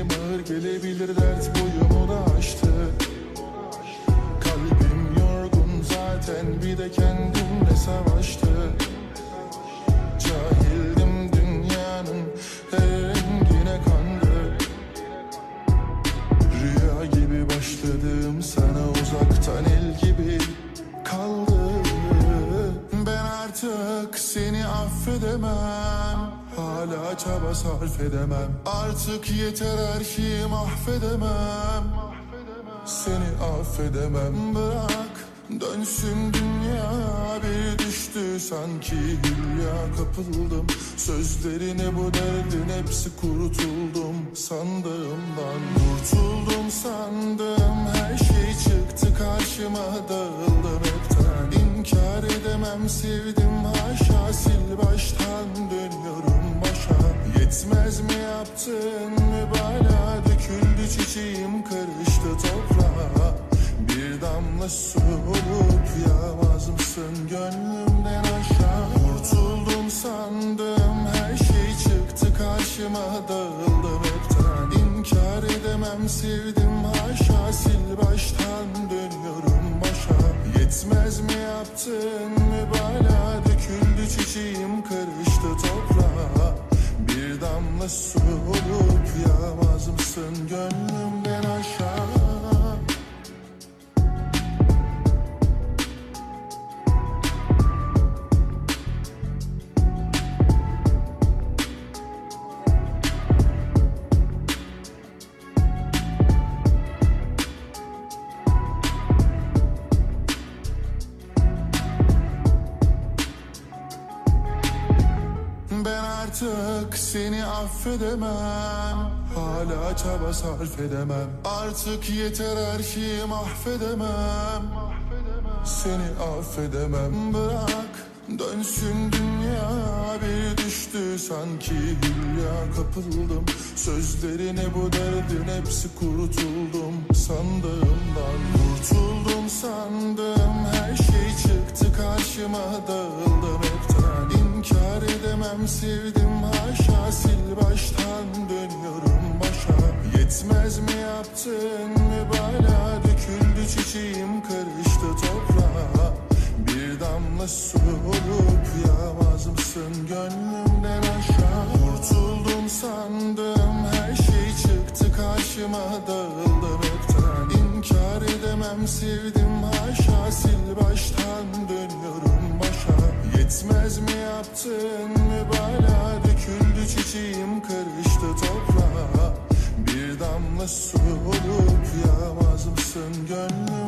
Sözlerim ağır gelebilir dert boyumu da aştı. Kalbim yorgun zaten bir de kendimle savaştı seni affedemem. Hala çaba sarf edemem. Artık yeter her şeyi mahvedemem. Seni affedemem. Bırak Dönsün dünya. Bir düştü sanki hülya. Kapıldım. Sözlerine bu derdin hepsi kurutuldum Sandığımdan kurtuldum sandım Her şey çıktı. Karşıma İnkar edemem sevdim haşa sil baştan dönüyorum başa. Yetmez mi yaptın mübalağa? Döküldü çiçeğim karıştı toprağa. Bir damla su olup yağmaz mısın gönlümden aşağı? Kurtuldum sandım her şey çıktı karşıma. Dağıldım hepten. İnkar edemem sevdim yaptın mübalağa? Döküldü çiçeğim karıştı toprağa. Bir damla su olup yağmaz artık seni affedemem. Hala çaba sarf edemem. Artık yeter her şeyi mahvedemem. Seni affedemem. Bırak Dönsün dünya. Bir düştü sanki hülya. Kapıldım. Sözlerine bu derdin hepsi kurutuldum Sandığımdan kurtuldum sandım. Her şey çıktı karşıma dağıldım edemem sevdim haşa sil baştan. Dönüyorum başa. Yetmez mi yaptın? Mübalağa döküldü çiçeğim karıştı toprağa. Bir damla su olup yağmaz mısın? Gönlümden aşağı Kurtuldum sandım. Her şey çıktı karşıma dağıldım hepten İnkar edemem sevdim haşa sil baştan. Dönüyorum Yetmez mi yaptın mübalağa? Döküldü çiçeğim karıştı toprağa. Bir damla su olup yağmaz mısın aşağı